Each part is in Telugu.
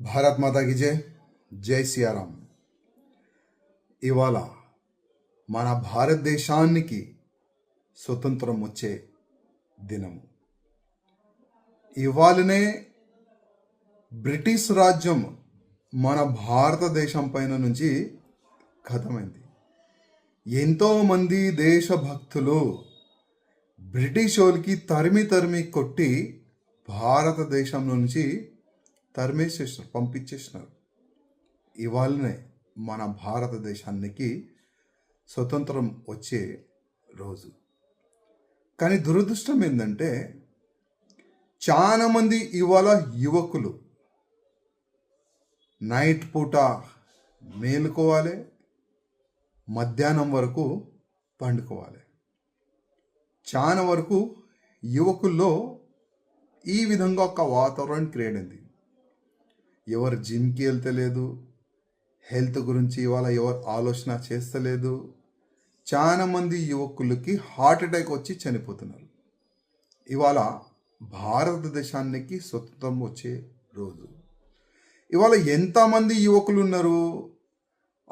భారత్ మాతాకి జై. జై సియారాం. ఇవాళ మన భారతదేశానికి స్వతంత్రం వచ్చే దినము ఇవాళనే బ్రిటిష్ రాజ్యం మన భారతదేశం పైన నుంచి ఖతమైంది ఎంతోమంది దేశభక్తులు బ్రిటిష్ వాళ్ళకి తరిమి తరిమి కొట్టి భారతదేశం నుంచి తరిమేసేసినారు పంపించేసినారు. ఇవాళనే మన భారతదేశానికి స్వతంత్రం వచ్చే రోజు. కానీ దురదృష్టం ఏంటంటే చాలామంది ఇవాళ యువకులు నైట్ పూట మేలుకోవాలి మధ్యాహ్నం వరకు పండుకోవాలి. చాలా వరకు యువకుల్లో ఈ విధంగా ఒక వాతావరణం క్రియేట్ అయింది. ఎవరు జిమ్కి వెళ్తలేదు హెల్త్ గురించి ఇవాళ ఎవరు ఆలోచన చేస్తలేదు చాలామంది యువకులకి హార్ట్ అటాక్ వచ్చి చనిపోతున్నారు. ఇవాళ భారతదేశానికి స్వతంత్రం వచ్చే రోజు. ఇవాళ ఎంతమంది యువకులు ఉన్నారు?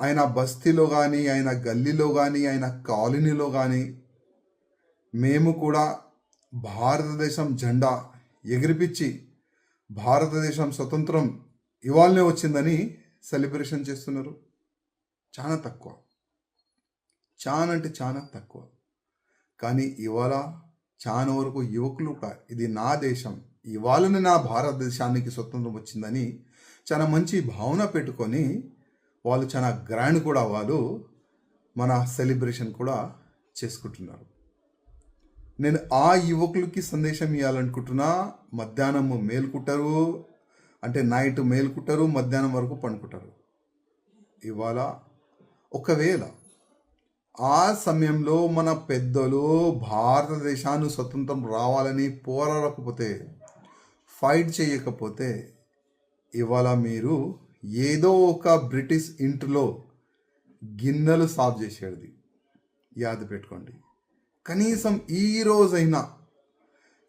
ఆయన బస్తీలో కానీ ఆయన గల్లీలో కానీ ఆయన కాలనీలో కానీ మేము కూడా భారతదేశం జెండా ఎగిరిపించి భారతదేశం స్వతంత్రం ఇవాళనే వచ్చిందని సెలబ్రేషన్ చేస్తున్నారు. చాలా తక్కువ. చాలా అంటే చాలా తక్కువ. కానీ ఇవాళ చాలా వరకు యువకులు కూడా ఇది నా దేశం ఇవాళనే నా భారతదేశానికి స్వతంత్రం వచ్చిందని చాలా మంచి భావన పెట్టుకొని వాళ్ళు చాలా గ్రాండ్ కూడా వాళ్ళు మన సెలబ్రేషన్ కూడా చేసుకుంటున్నారు. నేను ఆ యువకులకి సందేశం ఇవ్వాలనుకుంటున్నా మధ్యాహ్నం మేలుకుంటారు. అంటే నైట్ మేలుకుంటారు మధ్యాహ్నం వరకు పండుకుంటారు. ఇవాళ ఒకవేళ ఆ సమయంలో మన పెద్దలు భారతదేశాన్ని స్వతంత్రం రావాలని పోరాడకపోతే ఫైట్ చేయకపోతే ఇవాళ మీరు ఏదో ఒక బ్రిటిష్ ఇంటిలో గిన్నెలు సాఫ్ చేసేది. యాద పెట్టుకోండి. కనీసం ఈ రోజైనా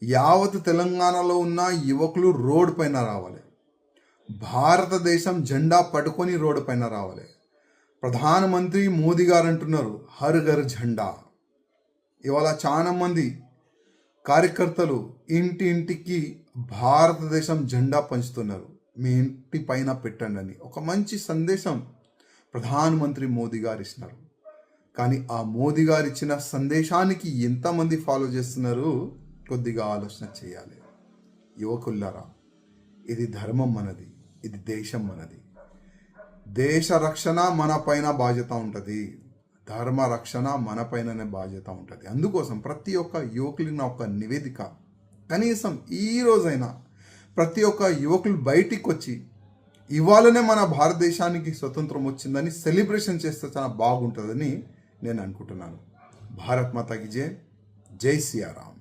యావత్ తెలంగాణలో ఉన్న యువకులు రోడ్ పైన రావాలి. భారతదేశం జెండా పట్టుకొని రోడ్డు పైన రావాలి. ప్రధానమంత్రి మోదీ గారు అంటున్నారు హర్ ఘర్ జెండా. ఇవాళ చాలా మంది కార్యకర్తలు ఇంటి ఇంటికి భారతదేశం జెండా పంచుతున్నారు. మీ ఇంటి పైన పెట్టండి అని ఒక మంచి సందేశం ప్రధానమంత్రి మోదీ గారు ఇస్తున్నారు. కానీ ఆ మోదీ గారు ఇచ్చిన సందేశానికి ఎంతమంది ఫాలో చేస్తున్నారు? కొద్దిగా ఆలోచన చేయాలి. యువకుల్లారా ఇది ధర్మం మనది. ఇది దేశం మనది. దేశ రక్షణ మన పైన బాధ్యత ఉంటుంది. ధర్మ రక్షణ మన పైననే బాధ్యత ఉంటుంది. అందుకోసం ప్రతి ఒక్క యువకులకి నా ఒక నివేదిక కనీసం ఈ రోజైనా ప్రతి ఒక్క యువకులు బయటికి వచ్చి ఇవాళనే మన భారతదేశానికి స్వతంత్రం వచ్చిందని సెలబ్రేషన్ చేస్తే చాలా బాగుంటుందని నేను అనుకుంటున్నాను. భారత్ మాతాకి జై. జై సియారాం.